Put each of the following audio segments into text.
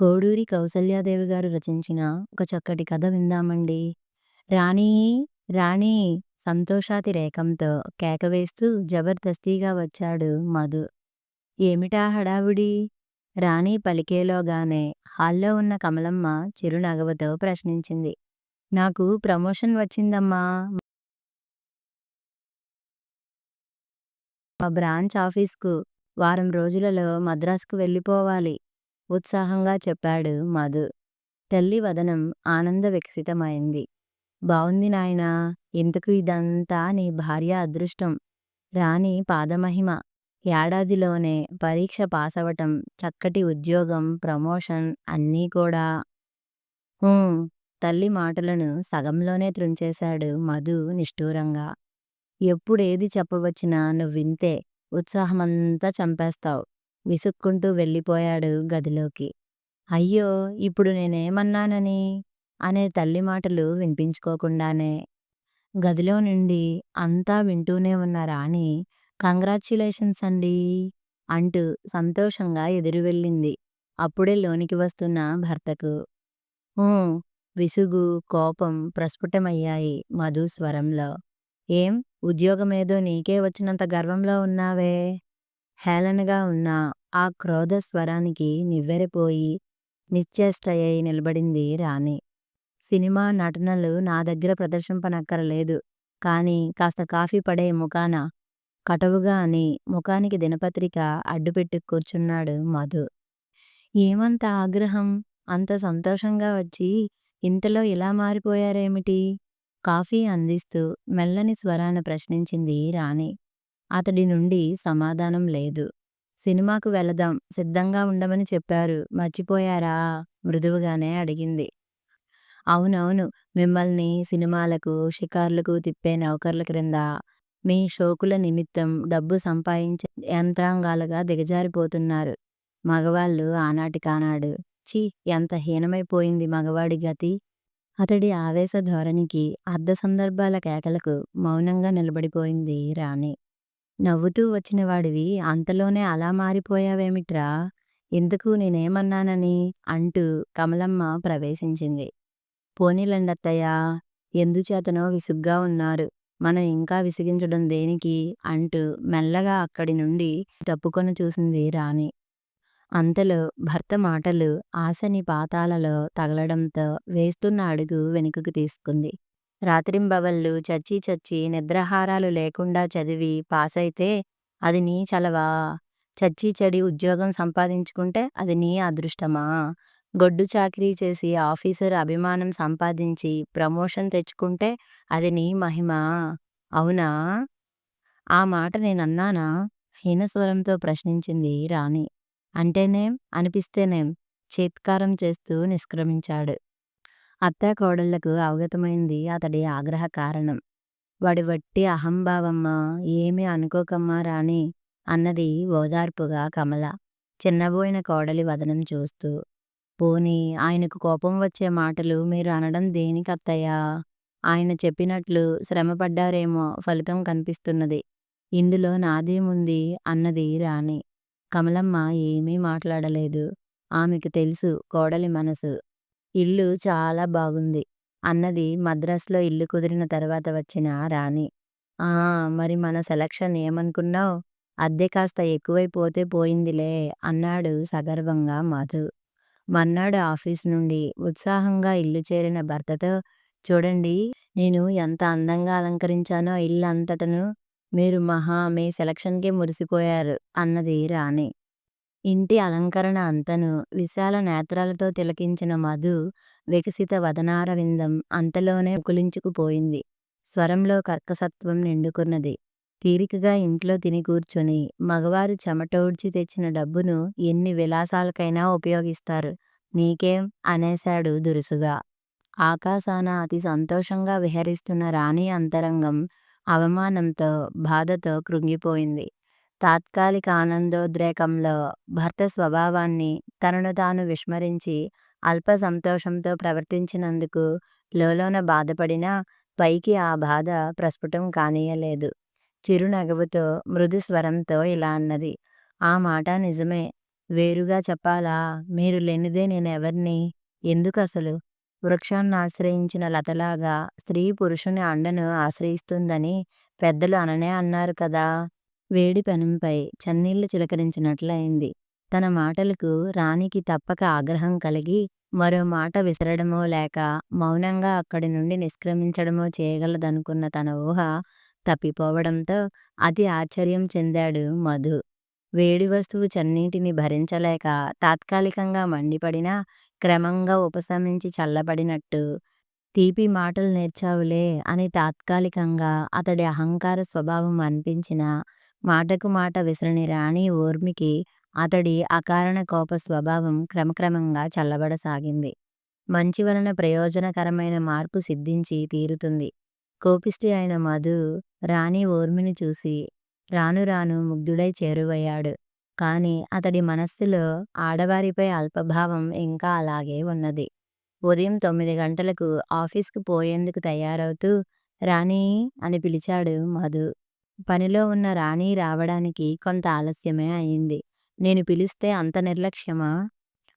కోడూరి కౌసల్యాదేవి గారు రచించిన ఒక చక్కటి కథ విందామండి. రాణి రాణి సంతోషాతిరేకంతో కేక వేస్తూ జబర్దస్తిగా వచ్చాడు మధు. ఏమిటా హడావుడి? రాణి పలికేలోగానే హాల్లో ఉన్న కమలమ్మ చిరునగవతో ప్రశ్నించింది. నాకు ప్రమోషన్ వచ్చిందమ్మా! మా బ్రాంచ్ ఆఫీస్కు వారం రోజులలో మద్రాసుకు వెళ్ళిపోవాలి ఉత్సాహంగా చెప్పాడు మధు. తల్లి వదనం ఆనంద వికసితమైంది. బావుంది నాయనా! ఇంతకు ఇదంతా నీ భార్య అదృష్టం. రాణి పాదమహిమ. ఏడాదిలోనే పరీక్ష పాసవటం, చక్కటి ఉద్యోగం, ప్రమోషన్ అన్నీ కూడా. తల్లి మాటలను సగంలోనే త్రుంచేశాడు మధు నిష్ఠూరంగా. ఎప్పుడేది చెప్పవచ్చినా నువ్వింతే ఉత్సాహమంతా చంపేస్తావ్ విసుక్కుంటూ వెళ్ళిపోయాడు గదిలోకి. అయ్యో! ఇప్పుడు నేనేమన్నానని? అనే తల్లి మాటలు వినిపించుకోకుండానే. గదిలో నుండి అంతా వింటూనే ఉన్న రాణి కంగ్రాచ్యులేషన్స్ అండీ! అంటూ సంతోషంగా ఎదురు వెళ్ళింది అప్పుడే లోనికి వస్తున్న భర్తకు. ఊ విసుగు, కోపం ప్రస్ఫుటమయ్యాయి మధు స్వరంలో. ఏం ఉద్యోగమేదో నీకే వచ్చినంత గర్వంలో ఉన్నావే? హేళనగా ఉన్న ఆ క్రోధ స్వరానికి నివ్వెరపోయి నిశ్చేష్టయ్యి నిలబడింది రాణి. సినిమా నటనలు నా దగ్గర ప్రదర్శింపనక్కరలేదు. కానీ కాస్త కాఫీ పడే ముఖాన కటవుగా అని ముఖానికి దినపత్రిక అడ్డుపెట్టి కూర్చున్నాడు మధు. ఏమంత ఆగ్రహం? అంత సంతోషంగా వచ్చి ఇంతలో ఇలా మారిపోయారేమిటి? కాఫీ అందిస్తూ మెల్లని స్వరాన ప్రశ్నించింది రాణి. అతడి నుండి సమాధానం లేదు. సినిమాకు వెళదాం సిద్ధంగా ఉండమని చెప్పారు మర్చిపోయారా? మృదువుగానే అడిగింది. అవునవును మిమ్మల్ని సినిమాలకు, షికార్లకు తిప్పే నౌకర్ల క్రింద మీ షోకుల నిమిత్తం డబ్బు సంపాదించే యంత్రాంగాలుగా దిగజారిపోతున్నారు. మగవాళ్ళు ఆనాటికానాడు. ఛీ ఎంత హీనమైపోయింది మగవాడి గతి! అతడి ఆవేశ ధోరణికి, అర్ధ సందర్భాల కేకలకు మౌనంగా నిలబడిపోయింది రాణి. నవ్వుతూ వచ్చినవాడివి అంతలోనే అలా మారిపోయావేమిట్రా? ఇందుకు నేనేమన్నానని? అంటూ కమలమ్మ ప్రవేశించింది. పోనీలండత్తయ్యా ఎందుచేతనో విసుగ్గా ఉన్నారు. మనం ఇంకా విసిగించడం దేనికి? అంటూ మెల్లగా అక్కడి నుండి తప్పుకొని చూసింది రాణి. అంతలో భర్త మాటలు ఆశని పాతాలలో తగలడంతో వేస్తున్న అడుగు వెనుకకు తీసుకుంది. రాత్రింబవళ్ళు చచ్చి చచ్చి నిద్రాహారాలు లేకుండా చదివి పాసైతే అది నీ చలవా? చచ్చి చెడి ఉద్యోగం సంపాదించుకుంటే అది నీ అదృష్టమా? గొడ్డు చాకిరీ చేసి ఆఫీసర్ అభిమానం సంపాదించి ప్రమోషన్ తెచ్చుకుంటే అది నీ మహిమా? అవునా? ఆ మాట నేనన్నానా? హీనస్వరంతో ప్రశ్నించింది రాణి. అంటేనేం? అనిపిస్తేనేం? చేత్కారం చేస్తూ నిష్క్రమించాడు. అత్తాకోడళ్ళకు అవగతమైంది అతడి ఆగ్రహ కారణం. వాడి వట్టి అహంభావమ్మా! ఏమీ అనుకోకమ్మా రాణీ! అన్నది ఓదార్పుగా కమల. చిన్నబోయిన కోడలి వదనం చూస్తూ. పోనీ ఆయనకు కోపం వచ్చే మాటలు మీరు అనడం దేనికత్తయ్యా? ఆయన చెప్పినట్లు శ్రమపడ్డారేమో ఫలితం కనిపిస్తున్నది. ఇందులో నాదేముంది? అన్నది రాణి. కమలమ్మ ఏమీ మాట్లాడలేదు. ఆమెకు తెలుసు కోడలి మనసు. ఇల్లు చాలా బాగుంది. అన్నది మద్రాసులో ఇల్లు కుదిరిన తర్వాత వచ్చిన రాణి. ఆ మరి మన సెలక్షన్ ఏమనుకున్నావ్? అద్దె కాస్త ఎక్కువైపోతే పోయిందిలే అన్నాడు సగర్వంగా మధు. మర్నాడు ఆఫీసు నుండి ఉత్సాహంగా ఇల్లు చేరిన భర్తతో చూడండి నేను ఎంత అందంగా అలంకరించానో ఇల్లంతటను. మీరు మహా మీ సెలక్షన్కే మురిసిపోయారు అన్నది రాణి. ఇంటి అలంకరణ అంతను విశాల నేత్రాలతో తిలకించిన మధు వికసిత వదనారవిందం అంతలోనే ఉకులించుకుపోయింది. స్వరంలో కర్కశత్వం నిండుకున్నది. తీరికగా ఇంట్లో తిని కూర్చుని మగవారు చెమటోడ్చి తెచ్చిన డబ్బును ఎన్ని విలాసాలకైనా ఉపయోగిస్తారు. నీకేం? అనేశాడు దురుసుగా. ఆకాశాన అతి సంతోషంగా విహరిస్తున్న రాణి అంతరంగం అవమానంతో, బాధతో కృంగిపోయింది. తాత్కాలిక ఆనందోద్రేకంలో భర్త స్వభావాన్ని తనను తాను విస్మరించి అల్ప సంతోషంతో ప్రవర్తించినందుకు లోలోన బాధపడినా పైకి ఆ బాధ ప్రస్ఫుటం కానీయలేదు. చిరునగవుతో, మృదు స్వరంతో ఇలా అన్నది. ఆ మాట నిజమే. వేరుగా చెప్పాలా? మీరు లేనిదే నేనెవర్ని? ఎందుకసలు? వృక్షాన్నాశ్రయించిన లతలాగా స్త్రీ పురుషుని అండను ఆశ్రయిస్తుందని పెద్దలు అననే అన్నారు కదా! వేడి పెనంపై చన్నీళ్ళు చిలకరించినట్లయింది. తన మాటలకు రాణికి తప్పక ఆగ్రహం కలిగి మరో మాట విసరడమో లేక మౌనంగా అక్కడి నుండి నిష్క్రమించడమో చేయగలదనుకున్న తన ఊహ తప్పిపోవడంతో అతి ఆశ్చర్యం చెందాడు మధు. వేడి వస్తువు చన్నీటిని భరించలేక తాత్కాలికంగా మండిపడినా క్రమంగా ఉపశమించి చల్లబడినట్టు తీపి మాటలు నేర్చావులే అని తాత్కాలికంగా అతడి అహంకార స్వభావం అనిపించినా మాటకు మాట విసరని రాణి ఊర్మికి అతడి అకారణ కోప స్వభావం క్రమక్రమంగా చల్లబడసాగింది. మంచి వలన ప్రయోజనకరమైన మార్పు సిద్ధించి తీరుతుంది. కోపిష్టి అయిన మధు రాణి ఊర్మిని చూసి రాను రాను ముగ్ధుడై చేరువయ్యాడు. కాని అతడి మనస్సులో ఆడవారిపై అల్పభావం ఇంకా అలాగే ఉన్నది. ఉదయం తొమ్మిది గంటలకు ఆఫీసుకు పోయేందుకు తయారవుతూ రాణీ అని పిలిచాడు మధు. పనిలో ఉన్న రాణి రావడానికి కొంత ఆలస్యమే అయింది. నేను పిలిస్తే అంత నిర్లక్ష్యమా?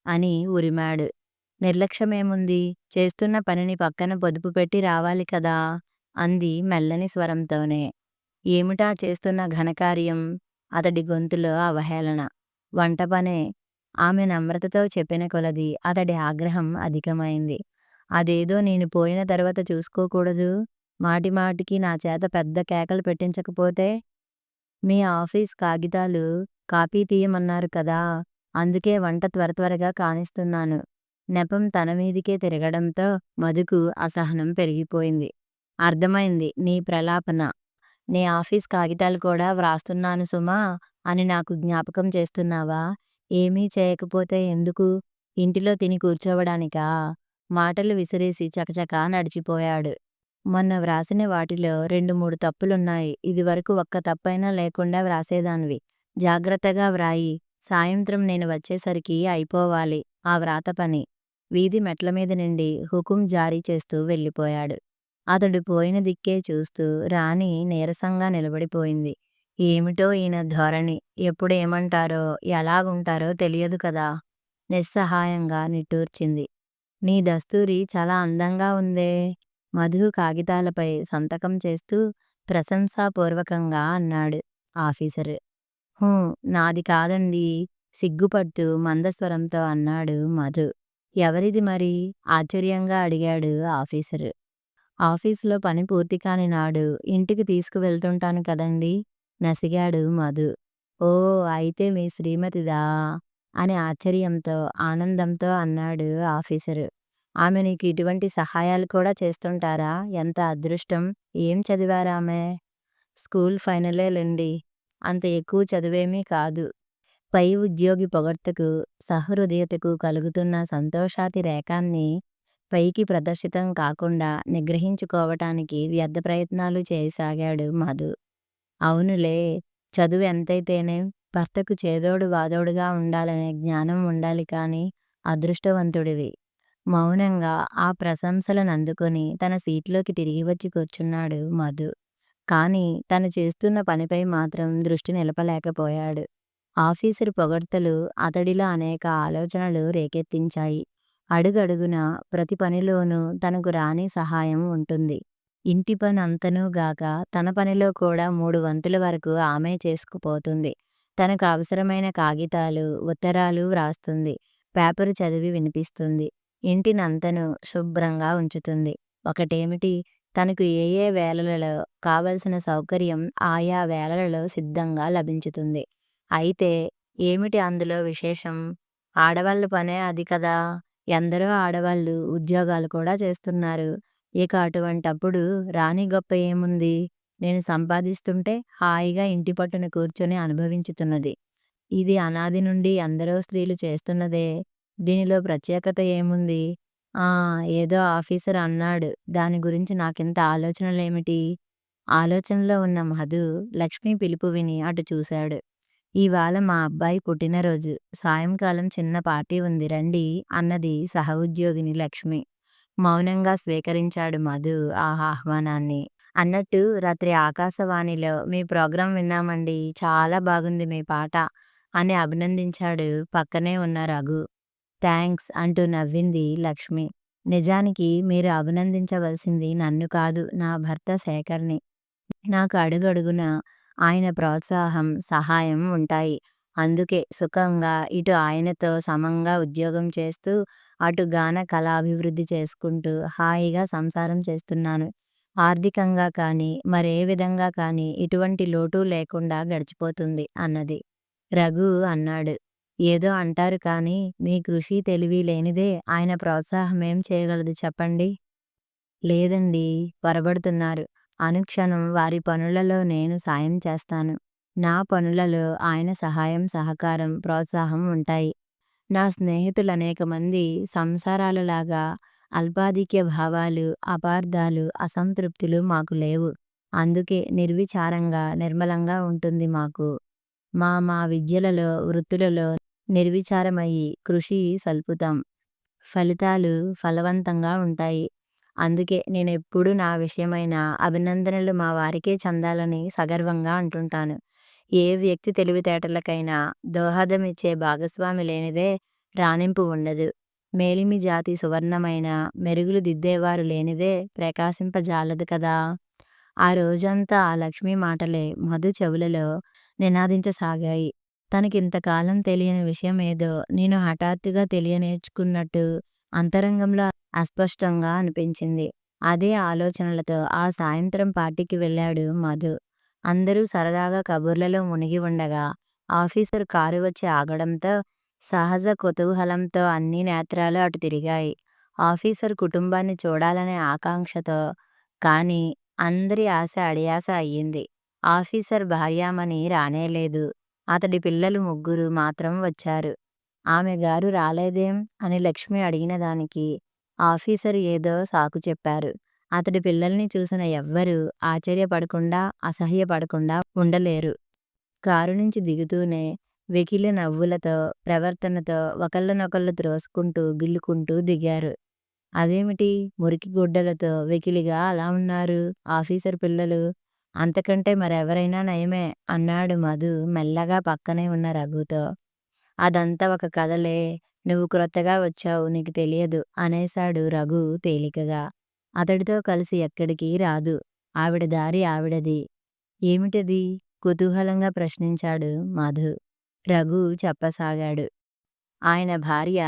అని ఉరిమాడు. నిర్లక్ష్యమేముంది? చేస్తున్న పనిని పక్కన పొదుపు పెట్టి రావాలి కదా! అంది మెల్లని స్వరంతోనే. ఏమిటా చేస్తున్న ఘనకార్యం? అతడి గొంతులో అవహేళన. వంటపనే. ఆమె నమ్రతతో చెప్పిన కొలది అతడి ఆగ్రహం అధికమైంది. అదేదో నేను పోయిన తర్వాత చూసుకోకూడదూ? మాటిమాటికి నా చేత పెద్ద కేకలు పెట్టించకపోతే? మీ ఆఫీస్ కాగితాలు కాపీ తీయమన్నారు కదా! అందుకే వంట త్వర త్వరగా కానిస్తున్నాను. నెపం తన మీదికే తిరగడంతో మధుకు అసహనం పెరిగిపోయింది. అర్థమైంది నీ ప్రలాపన. నీ ఆఫీస్ కాగితాలు కూడా వ్రాస్తున్నాను సుమా అని నాకు జ్ఞాపకం చేస్తున్నావా? ఏమీ చేయకపోతే ఎందుకు? ఇంటిలో తిని కూర్చోవడానికా? మాటలు విసిరేసి చకచకా నడిచిపోయాడు. మొన్న వ్రాసిన వాటిలో రెండు మూడు తప్పులున్నాయి. ఇదివరకు ఒక్క తప్పైనా లేకుండా వ్రాసేదానివి. జాగ్రత్తగా వ్రాయి. సాయంత్రం నేను వచ్చేసరికి అయిపోవాలి ఆ వ్రాత పని. వీధి మెట్లమీద నుండి హుకుం జారీ చేస్తూ వెళ్ళిపోయాడు. అతడు పోయిన దిక్కే చూస్తూ రాణి నీరసంగా నిలబడిపోయింది. ఏమిటో ఈయన ధోరణి. ఎప్పుడు ఏమంటారో, ఎలాగుంటారో తెలియదు కదా! నిస్సహాయంగా నిట్టూర్చింది. నీ దస్తూరి చాలా అందంగా ఉందే? మధు కాగితాలపై సంతకం చేస్తూ ప్రశంసాపూర్వకంగా అన్నాడు ఆఫీసరు. హూ నాది కాదండీ సిగ్గుపడుతూ మందస్వరంతో అన్నాడు మధు. ఎవరిది మరి? ఆశ్చర్యంగా అడిగాడు ఆఫీసరు. ఆఫీసులో పని పూర్తికాని నాడు ఇంటికి తీసుకువెళ్తుంటాను కదండీ నసిగాడు మధు. ఓ అయితే మీ శ్రీమతిదా? అని ఆశ్చర్యంతో, ఆనందంతో అన్నాడు ఆఫీసరు. ఆమె నీకు ఇటువంటి సహాయాలు కూడా చేస్తుంటారా? ఎంత అదృష్టం. ఏం చదివారా ఆమె స్కూల్ ఫైనలే లెండి. అంత ఎక్కువ చదువేమీ కాదు. పై ఉద్యోగి పొగడ్తకు, సహృదయతకు కలుగుతున్న సంతోషాతి రేఖాన్ని పైకి ప్రదర్శితం కాకుండా నిగ్రహించుకోవటానికి వ్యర్థ ప్రయత్నాలు చేయసాగాడు మధు. అవునులే. చదువు ఎంతైతేనే భర్తకు చేదోడు వాదోడుగా ఉండాలనే జ్ఞానం ఉండాలి కాని అదృష్టవంతుడివి. మౌనంగా ఆ ప్రశంసలనందుకొని తన సీట్లోకి తిరిగి వచ్చి కూర్చున్నాడు మధు. కాని తను చేస్తున్న పనిపై మాత్రం దృష్టి నిలపలేకపోయాడు. ఆఫీసరు పొగడ్తలు అతడిలో అనేక ఆలోచనలు రేకెత్తించాయి. అడుగడుగునా ప్రతి పనిలోనూ తనకు రాని సహాయం ఉంటుంది. ఇంటి పని అంతనూ గాక తన పనిలో కూడా మూడు వంతుల వరకు ఆమే చేసుకుపోతుంది. తనకు అవసరమైన కాగితాలు, ఉత్తరాలు వ్రాస్తుంది. పేపరు చదివి వినిపిస్తుంది. ఇంటినంతను శుభ్రంగా ఉంచుతుంది. ఒకటేమిటి తనకు ఏ ఏ వేళలలో కావలసిన సౌకర్యం ఆయా వేళలలో సిద్ధంగా లభించుతుంది. అయితే ఏమిటి అందులో విశేషం? ఆడవాళ్ళ పనే అది కదా! ఎందరో ఆడవాళ్ళు ఉద్యోగాలు కూడా చేస్తున్నారు. ఇక అటువంటప్పుడు రాణి గొప్ప ఏముంది? నేను సంపాదిస్తుంటే హాయిగా ఇంటి పట్టున కూర్చొని అనుభవించుతున్నది. ఇది అనాది నుండి ఎందరో స్త్రీలు చేస్తున్నదే. దీనిలో ప్రత్యేకత ఏముంది? ఆ ఏదో ఆఫీసరు అన్నాడు దాని గురించి నాకింత ఆలోచనలేమిటి? ఆలోచనలో ఉన్న మధు లక్ష్మి పిలుపు విని అటు చూశాడు. ఇవాళ మా అబ్బాయి పుట్టినరోజు. సాయంకాలం చిన్న పార్టీ ఉంది రండి అన్నది సహోద్యోగిని లక్ష్మి. మౌనంగా స్వీకరించాడు మధు ఆ ఆహ్వానాన్ని. అన్నట్టు రాత్రి ఆకాశవాణిలో మీ ప్రోగ్రాం విన్నామండీ. చాలా బాగుంది మీ పాట. అని అభినందించాడు పక్కనే ఉన్న రఘు. థ్యాంక్స్ అంటూ నవ్వింది లక్ష్మి. నిజానికి మీరు అభినందించవలసింది నన్ను కాదు నా భర్త శేఖర్‌ని. నాకు అడుగడుగున ఆయన ప్రోత్సాహం, సహాయం ఉంటాయి. అందుకే సుఖంగా ఇటు ఆయనతో సమంగా ఉద్యోగం చేస్తూ, అటు గాన కళాభివృద్ధి చేసుకుంటూ హాయిగా సంసారం చేస్తున్నాను. ఆర్థికంగా కానీ, మరే విధంగా కానీ ఎటువంటి లోటు లేకుండా గడిచిపోతుంది అన్నది. రఘు అన్నాడు. ఏదో అంటారు కానీ, మీ కృషి తెలివి లేనిదే ఆయన ప్రోత్సాహమేం చేయగలదు చెప్పండి? లేదండీ పొరబడుతున్నారు. అనుక్షణం వారి పనులలో నేను సాయం చేస్తాను. నా పనులలో ఆయన సహాయం, సహకారం, ప్రోత్సాహం ఉంటాయి. నా స్నేహితులనేకమంది సంసారాలలాగా అల్పాధిక్య భావాలు, అపార్థాలు, అసంతృప్తులు మాకు లేవు. అందుకే నిర్విచారంగా, నిర్మలంగా ఉంటుంది మాకు. మా మా విద్యలలో, వృత్తులలో నిర్విచారమయ్యి కృషి సల్పుతాం. ఫలితాలు ఫలవంతంగా ఉంటాయి. అందుకే నేను ఎప్పుడూ నా విషయమైన అభినందనలు మా వారికే చెందాలని సగర్వంగా అంటుంటాను. ఏ వ్యక్తి తెలివితేటలకైనా దోహదం ఇచ్చే భాగస్వామి లేనిదే రాణింపు ఉండదు. మేలిమి జాతి సువర్ణమైన మెరుగులు దిద్దేవారు లేనిదే ప్రకాశింపజాలదు కదా! ఆ రోజంతా ఆ లక్ష్మి మాటలే మధు చెవులలో నినాదించసాగాయి. తనకింతకాలం తెలియని విషయం ఏదో నేను హఠాత్తుగా తెలియనేర్చుకున్నట్టు అంతరంగంలో అస్పష్టంగా అనిపించింది. అదే ఆలోచనలతో ఆ సాయంత్రం పార్టీకి వెళ్ళాడు మధు. అందరూ సరదాగా కబుర్లలో మునిగి ఉండగా, ఆఫీసరు కారు వచ్చి ఆగడంతో సహజ కుతూహలంతో అన్ని నేత్రాలు అటు తిరిగాయి. ఆఫీసరు కుటుంబాన్ని చూడాలనే ఆకాంక్షతో. కానీ అందరి ఆశ అడియాస అయ్యింది. ఆఫీసర్ భార్యామణి రానేలేదు. అతడి పిల్లలు ముగ్గురు మాత్రం వచ్చారు. ఆమె గారు రాలేదేం? అని లక్ష్మి అడిగినదానికి ఆఫీసరు ఏదో సాకు చెప్పారు. అతడి పిల్లల్ని చూసిన ఎవ్వరూ ఆశ్చర్యపడకుండా, అసహ్యపడకుండా ఉండలేరు. కారు నుంచి దిగుతూనే వెకిలి నవ్వులతో, ప్రవర్తనతో ఒకళ్ళనొకళ్ళు త్రోసుకుంటూ, గిల్లుకుంటూ దిగారు. అదేమిటి మురికి గుడ్డలతో వెకిలిగా అలా ఉన్నారు ఆఫీసరు పిల్లలు? అంతకంటే మరెవరైనా నయమే అన్నాడు మధు మెల్లగా పక్కనే ఉన్న రఘుతో. అదంతా ఒక కథలే. నువ్వు క్రొత్తగా వచ్చావు నీకు తెలియదు అనేశాడు రఘు తేలికగా. అతడితో కలిసి ఎక్కడికీ రాదు. ఆవిడ దారి ఆవిడది. ఏమిటది? కుతూహలంగా ప్రశ్నించాడు మధు. రఘు చెప్పసాగాడు. ఆయన భార్య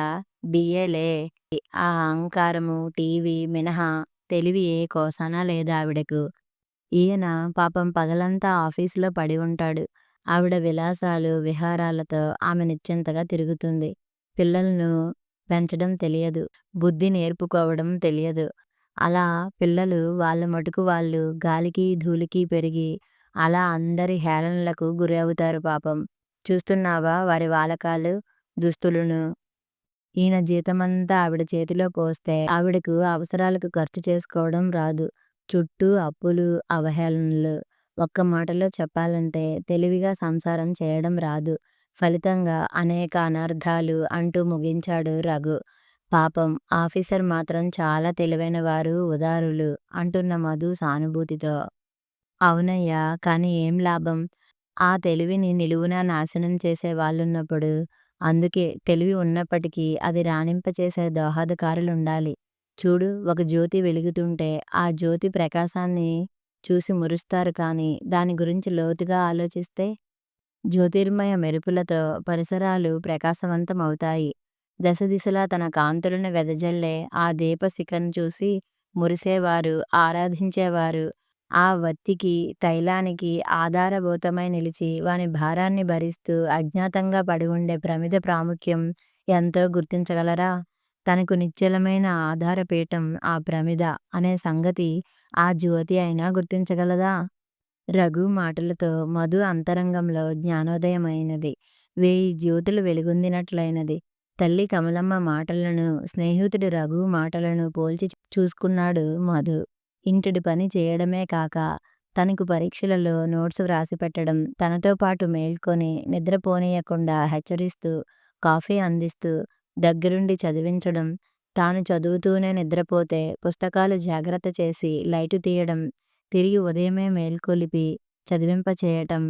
బిఏలే. ఆ అహంకారము, టీవీ మినహా తెలివి ఏ కోశానా లేదావిడకు. ఈయన పాపం పగలంతా ఆఫీసులో పడి ఉంటాడు. ఆవిడ విలాసాలు, విహారాలతో ఆమె నిశ్చింతగా తిరుగుతుంది. పిల్లలను పెంచడం తెలియదు. బుద్ధి నేర్పుకోవడం తెలియదు. అలా పిల్లలు వాళ్ళ మటుకు వాళ్ళు గాలికి, ధూళికి పెరిగి అలా అందరి హేళనలకు గురి అవుతారు పాపం. చూస్తున్నావా వారి వాలకాలు, దుస్తులను ఈయన జీతమంతా ఆవిడ చేతిలో పోస్తే ఆవిడకు అవసరాలకు ఖర్చు చేసుకోవడం రాదు. చుట్టూ అప్పులు, అవహేళనలు. ఒక్క మాటలో చెప్పాలంటే తెలివిగా సంసారం చేయడం రాదు. ఫలితంగా అనేక అనర్థాలు అంటూ ముగించాడు రఘు. పాపం ఆఫీసర్ మాత్రం చాలా తెలివైనవారు, ఉదారులు అంటున్న మధు సానుభూతితో. అవునయ్యా కానీ ఏం లాభం? ఆ తెలివిని నిలువునా నాశనం చేసే వాళ్ళున్నప్పుడు. అందుకే తెలివి ఉన్నప్పటికీ అది రాణింపచేసే దోహదకారులుండాలి. చూడు ఒక జ్యోతి వెలుగుతుంటే ఆ జ్యోతి ప్రకాశాన్ని చూసి మురుస్తారు కానీ దాని గురించి లోతుగా ఆలోచిస్తే? జ్యోతిర్మయ మెరుపులతో పరిసరాలు ప్రకాశవంతమవుతాయి. దశదిశలా తన కాంతులను వెదజల్లే ఆ దీపశిఖను చూసి మురిసేవారు, ఆరాధించేవారు ఆ వత్తికి, తైలానికి ఆధారభూతమై నిలిచి వాని భారాన్ని భరిస్తూ అజ్ఞాతంగా పడి ఉండే ప్రమిద ప్రాముఖ్యం ఎంతో గుర్తించగలరా? తనకు నిశ్చలమైన ఆధారపీఠం ఆ ప్రమిద అనే సంగతి ఆ జ్యోతి అయినా గుర్తించగలదా? రఘు మాటలతో మధు అంతరంగంలో జ్ఞానోదయమైనది. వేయి జ్యోతులు వెలుగొందినట్లయినది. తల్లి కమలమ్మ మాటలను, స్నేహితుడు రఘు మాటలను పోల్చి చూసుకున్నాడు మధు. ఇంటిడి పని చేయడమే కాక, తనకు పరీక్షలలో నోట్సు వ్రాసిపెట్టడం, తనతో పాటు మేల్కొని నిద్రపోనీయకుండా హెచ్చరిస్తూ, కాఫీ అందిస్తూ, దగ్గరుండి చదివించడం, తాను చదువుతూనే నిద్రపోతే పుస్తకాలు జాగ్రత్త చేసి లైటు తీయడం, తిరిగి ఉదయమే మేల్కొలిపి చదివింపచేయటం,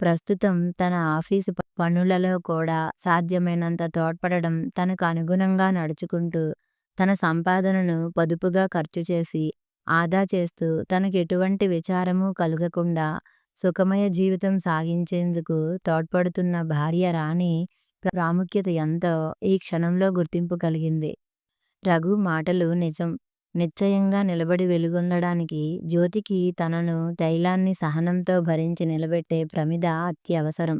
ప్రస్తుతం తన ఆఫీసు పనులలో కూడా సాధ్యమైనంత తోడ్పడడం, తనకు అనుగుణంగా నడుచుకుంటూ, తన సంపాదనను పొదుపుగా ఖర్చుచేసి, ఆదా చేస్తూ తనకెటువంటి విచారమూ కలుగకుండా సుఖమయ జీవితం సాగించేందుకు తోడ్పడుతున్న భార్య రాణి ప్రాముఖ్యత ఎంతో ఈ క్షణంలో గుర్తింపు కలిగింది. రఘు మాటలు నిజం. నిశ్చయంగా నిలబడి వెలుగొందడానికి జ్యోతికి తనను తైలాన్ని సహనంతో భరించి నిలబెట్టే ప్రమిద అత్యవసరం.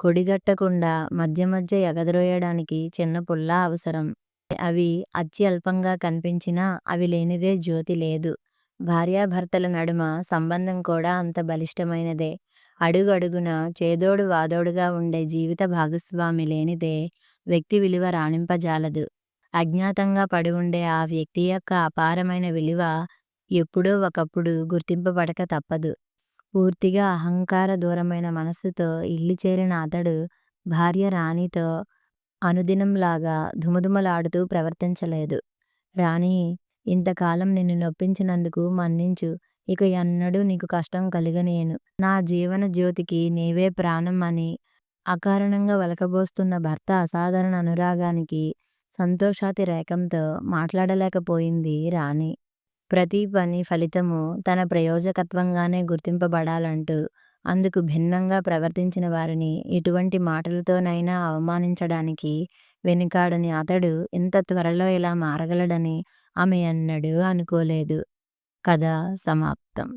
కొడిగట్టకుండా మధ్య మధ్య ఎగదొయ్యడానికి చిన్న పుల్ల అవసరం. అవి అత్యల్పంగా కనిపించినా అవి లేనిదే జ్యోతి లేదు. భార్యాభర్తల నడుమ సంబంధం కూడా అంత బలిష్టమైనదే. అడుగడుగున చేదోడు వాదోడుగా ఉండే జీవిత భాగస్వామి లేనిదే వ్యక్తి విలువ రాణింపజాలదు. అజ్ఞాతంగా పడి ఉండే ఆ వ్యక్తి యొక్క అపారమైన విలువ ఎప్పుడో ఒకప్పుడు గుర్తింపబడక తప్పదు. పూర్తిగా అహంకార దూరమైన మనస్సుతో ఇల్లు చేరిన అతడు భార్య రాణితో అనుదినంలాగా ధుమధుమలాడుతూ ప్రవర్తించలేదు. రాణీ! ఇంతకాలం నిన్ను నొప్పించినందుకు మన్నించు. ఇక ఎన్నడూ నీకు కష్టం కలుగనీయను. నా జీవన జ్యోతికి నీవే ప్రాణం అని అకారణంగా వెలకబోస్తున్న భర్త అసాధారణ అనురాగానికి సంతోషాతిరేకంతో మాట్లాడలేకపోయింది రాణి. ప్రతి పని ఫలితము తన ప్రయోజకత్వంగానే గుర్తింపబడాలంటూ అందుకు భిన్నంగా ప్రవర్తించిన వారిని ఎటువంటి మాటలతోనైనా అవమానించడానికి వెనుకాడని అతడు ఇంత త్వరలో ఇలా మారగలడని ఆమె ఎన్నడూ అనుకోలేదు. కథ సమాప్తం.